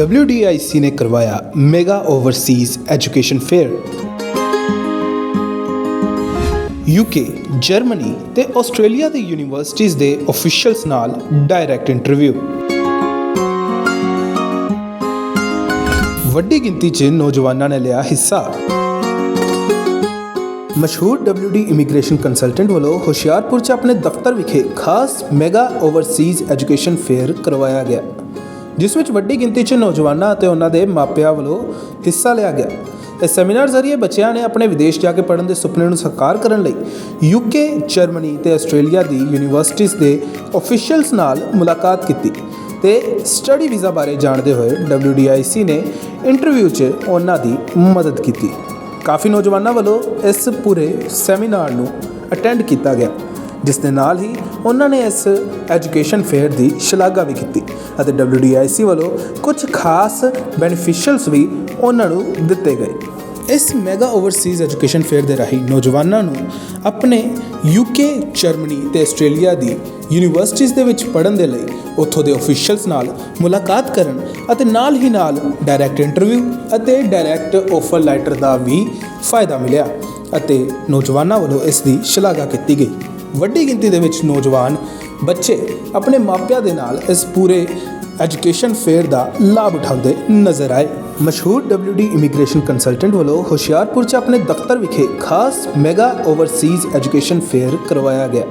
WDIC ਨੇ ਕਰਵਾਇਆ mega overseas education fair UK, Germany ਤੇ ਆਸਟ੍ਰੇਲੀਆ ਦੀ ਯੂਨੀਵਰਸਿਟੀਜ਼ ਦੇ ਅਫੀਸ਼ੀਅਲਸ ਨਾਲ ਡਾਇਰੈਕਟ ਇੰਟਰਵਿਊ ਵੱਡੀ ਗਿਣਤੀ 'ਚ ਨੌਜਵਾਨਾਂ ਨੇ ਲਿਆ ਹਿੱਸਾ। ਮਸ਼ਹੂਰ WD ਇਮੀਗ੍ਰੇਸ਼ਨ ਕੰਸਲਟੈਂਟ ਵੱਲੋਂ ਹੁਸ਼ਿਆਰਪੁਰ 'ਚ ਆਪਣੇ ਦਫ਼ਤਰ ਵਿਖੇ ਖਾਸ ਮੈਗਾ ਓਵਰਸੀਜ਼ ਐਜੂਕੇਸ਼ਨ ਫੇਅਰ ਕਰਵਾਇਆ ਗਿਆ। ਜਿਸ ਵਿੱਚ ਵੱਡੀ ਗਿਣਤੀ 'ਚ ਨੌਜਵਾਨਾਂ ਅਤੇ ਉਹਨਾਂ ਦੇ ਮਾਪਿਆਂ ਵੱਲੋਂ ਹਿੱਸਾ ਲਿਆ ਗਿਆ। ਇਸ ਸੈਮੀਨਾਰ ਜ਼ਰੀਏ ਬੱਚਿਆਂ ਨੇ ਆਪਣੇ ਵਿਦੇਸ਼ ਜਾ ਕੇ ਪੜ੍ਹਨ ਦੇ ਸੁਪਨੇ ਨੂੰ ਸਾਕਾਰ ਕਰਨ ਲਈ UK, ਜਰਮਨੀ ਤੇ ਆਸਟ੍ਰੇਲੀਆ ਦੀ ਯੂਨੀਵਰਸਿਟੀਜ਼ ਦੇ ਅਫੀਸ਼ੀਅਲਸ ਨਾਲ ਮੁਲਾਕਾਤ ਕੀਤੀ ਤੇ ਸਟੱਡੀ ਵੀਜ਼ਾ ਬਾਰੇ ਜਾਣਦੇ ਹੋਏ WDIC ਨੇ ਇੰਟਰਵਿਊ 'ਚ ਉਹਨਾਂ ਦੀ ਮਦਦ ਕੀਤੀ। ਕਾਫੀ ਨੌਜਵਾਨਾਂ ਵੱਲੋਂ ਇਸ ਪੂਰੇ ਸੈਮੀਨਾਰ ਨੂੰ ਅਟੈਂਡ ਕੀਤਾ ਗਿਆ। ਜਿਸ ਦੇ ਨਾਲ ਹੀ ਉਹਨਾਂ ਨੇ ਇਸ ਐਜੂਕੇਸ਼ਨ ਫੇਅਰ ਦੀ ਸ਼ਲਾਘਾ ਵੀ ਕੀਤੀ ਅਤੇ WDIC ਵੱਲੋਂ ਕੁਝ ਖਾਸ ਬੈਨੀਫੀਸ਼ੀਅਲਸ ਵੀ ਉਹਨਾਂ ਨੂੰ ਦਿੱਤੇ ਗਏ। ਇਸ ਮੈਗਾ ਓਵਰਸੀਜ਼ ਐਜੂਕੇਸ਼ਨ ਫੇਅਰ ਦੇ ਰਾਹੀਂ ਨੌਜਵਾਨਾਂ ਨੂੰ ਆਪਣੇ UK, ਜਰਮਨੀ ਤੇ ਆਸਟ੍ਰੇਲੀਆ ਦੀ ਯੂਨੀਵਰਸਿਟੀਜ਼ ਦੇ ਵਿੱਚ ਪੜ੍ਹਨ ਦੇ ਲਈ ਉੱਥੋਂ ਦੇ ਅਫੀਸ਼ੀਅਲਸ ਨਾਲ ਮੁਲਾਕਾਤ ਕਰਨ ਅਤੇ ਨਾਲ ਹੀ ਨਾਲ ਡਾਇਰੈਕਟ ਇੰਟਰਵਿਊ ਅਤੇ ਡਾਇਰੈਕਟ ਆਫਰ ਲੈਟਰ ਦਾ ਵੀ ਫਾਇਦਾ ਮਿਲਿਆ ਅਤੇ ਨੌਜਵਾਨਾਂ ਵੱਲੋਂ ਇਸ ਦੀ ਸ਼ਲਾਘਾ ਕੀਤੀ ਗਈ। ਵੱਡੀ ਗਿਣਤੀ ਦੇ ਵਿੱਚ ਨੌਜਵਾਨ ਬੱਚੇ ਆਪਣੇ ਮਾਪਿਆਂ ਦੇ ਨਾਲ ਇਸ ਪੂਰੇ ਐਜੂਕੇਸ਼ਨ ਫੇਅਰ ਦਾ ਲਾਭ ਉਠਾਉਂਦੇ ਨਜ਼ਰ ਆਏ। ਮਸ਼ਹੂਰ WD ਇਮੀਗ੍ਰੇਸ਼ਨ ਕੰਸਲਟੈਂਟ ਵੱਲੋਂ ਹੁਸ਼ਿਆਰਪੁਰ 'ਚ ਆਪਣੇ ਦਫ਼ਤਰ ਵਿਖੇ ਖਾਸ ਮੈਗਾ ਓਵਰਸੀਜ਼ ਐਜੂਕੇਸ਼ਨ ਫੇਅਰ ਕਰਵਾਇਆ ਗਿਆ,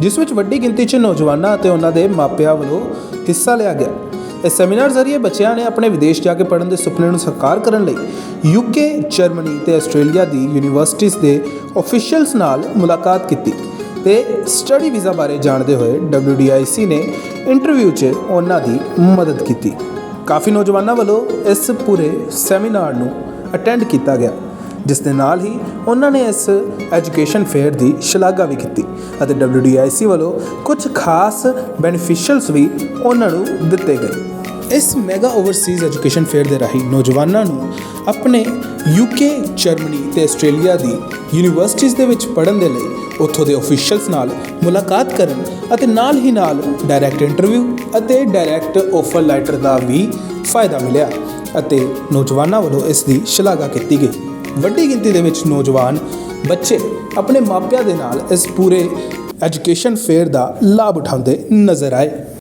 ਜਿਸ ਵਿੱਚ ਵੱਡੀ ਗਿਣਤੀ 'ਚ ਨੌਜਵਾਨਾਂ ਅਤੇ ਉਹਨਾਂ ਦੇ ਮਾਪਿਆਂ ਵੱਲੋਂ ਹਿੱਸਾ ਲਿਆ ਗਿਆ। ਇਸ ਸੈਮੀਨਾਰ ਜ਼ਰੀਏ ਬੱਚਿਆਂ ਨੇ ਆਪਣੇ ਵਿਦੇਸ਼ ਜਾ ਕੇ ਪੜ੍ਹਨ ਦੇ ਸੁਪਨੇ ਨੂੰ ਸਾਕਾਰ ਕਰਨ ਲਈ ਯੂਕੇ ਜਰਮਨੀ ਤੇ ਆਸਟ੍ਰੇਲੀਆ ਦੀ ਯੂਨੀਵਰਸਿਟੀਜ਼ ਦੇ ਅਫੀਸ਼ੀਅਲਸ ਨਾਲ ਮੁਲਾਕਾਤ ਕੀਤੀ। ਤੇ ਸਟੱਡੀ ਵੀਜ਼ਾ ਬਾਰੇ ਜਾਣਦੇ ਹੋਏ WDIC ਨੇ ਇੰਟਰਵਿਊ 'ਚ ਉਹਨਾਂ ਦੀ ਮਦਦ ਕੀਤੀ। ਕਾਫੀ ਨੌਜਵਾਨਾਂ ਵੱਲੋਂ ਇਸ ਪੂਰੇ ਸੈਮੀਨਾਰ ਨੂੰ ਅਟੈਂਡ ਕੀਤਾ ਗਿਆ, ਜਿਸ ਦੇ ਨਾਲ ਹੀ ਉਹਨਾਂ ਨੇ ਇਸ ਐਜੂਕੇਸ਼ਨ ਫੇਅਰ ਦੀ ਸ਼ਲਾਘਾ ਵੀ ਕੀਤੀ ਅਤੇ WDIC ਵੱਲੋਂ ਕੁਝ ਖਾਸ ਬੈਨੀਫੀਸ਼ੀਅਲਸ ਵੀ ਉਹਨਾਂ ਨੂੰ ਦਿੱਤੇ ਗਏ। ਇਸ ਮੈਗਾ ਓਵਰਸੀਜ਼ ਐਜੂਕੇਸ਼ਨ ਫੇਅਰ ਦੇ ਰਾਹੀਂ ਨੌਜਵਾਨਾਂ ਨੂੰ ਆਪਣੇ ਯੂਕੇ ਜਰਮਨੀ ਤੇ ਆਸਟ੍ਰੇਲੀਆ ਦੀ ਯੂਨੀਵਰਸਿਟੀਜ਼ ਦੇ ਵਿੱਚ ਪੜ੍ਹਨ ਦੇ ਲਈ ਉੱਥੋਂ ਦੇ ਅਫੀਸ਼ੀਅਲਸ ਨਾਲ ਮੁਲਾਕਾਤ ਕਰਨ ਅਤੇ ਨਾਲ ਹੀ ਨਾਲ ਡਾਇਰੈਕਟ ਇੰਟਰਵਿਊ ਅਤੇ ਡਾਇਰੈਕਟ ਆਫਰ ਲੈਟਰ ਦਾ ਵੀ ਫਾਇਦਾ ਮਿਲਿਆ ਅਤੇ ਨੌਜਵਾਨਾਂ ਵੱਲੋਂ ਇਸ ਦੀ ਸ਼ਲਾਘਾ ਕੀਤੀ ਗਈ। ਵੱਡੀ ਗਿਣਤੀ ਦੇ ਵਿੱਚ ਨੌਜਵਾਨ ਬੱਚੇ ਆਪਣੇ ਮਾਪਿਆਂ ਦੇ ਨਾਲ ਇਸ ਪੂਰੇ ਐਜੂਕੇਸ਼ਨ ਫੇਅਰ ਦਾ ਲਾਭ ਉਠਾਉਂਦੇ ਨਜ਼ਰ ਆਏ।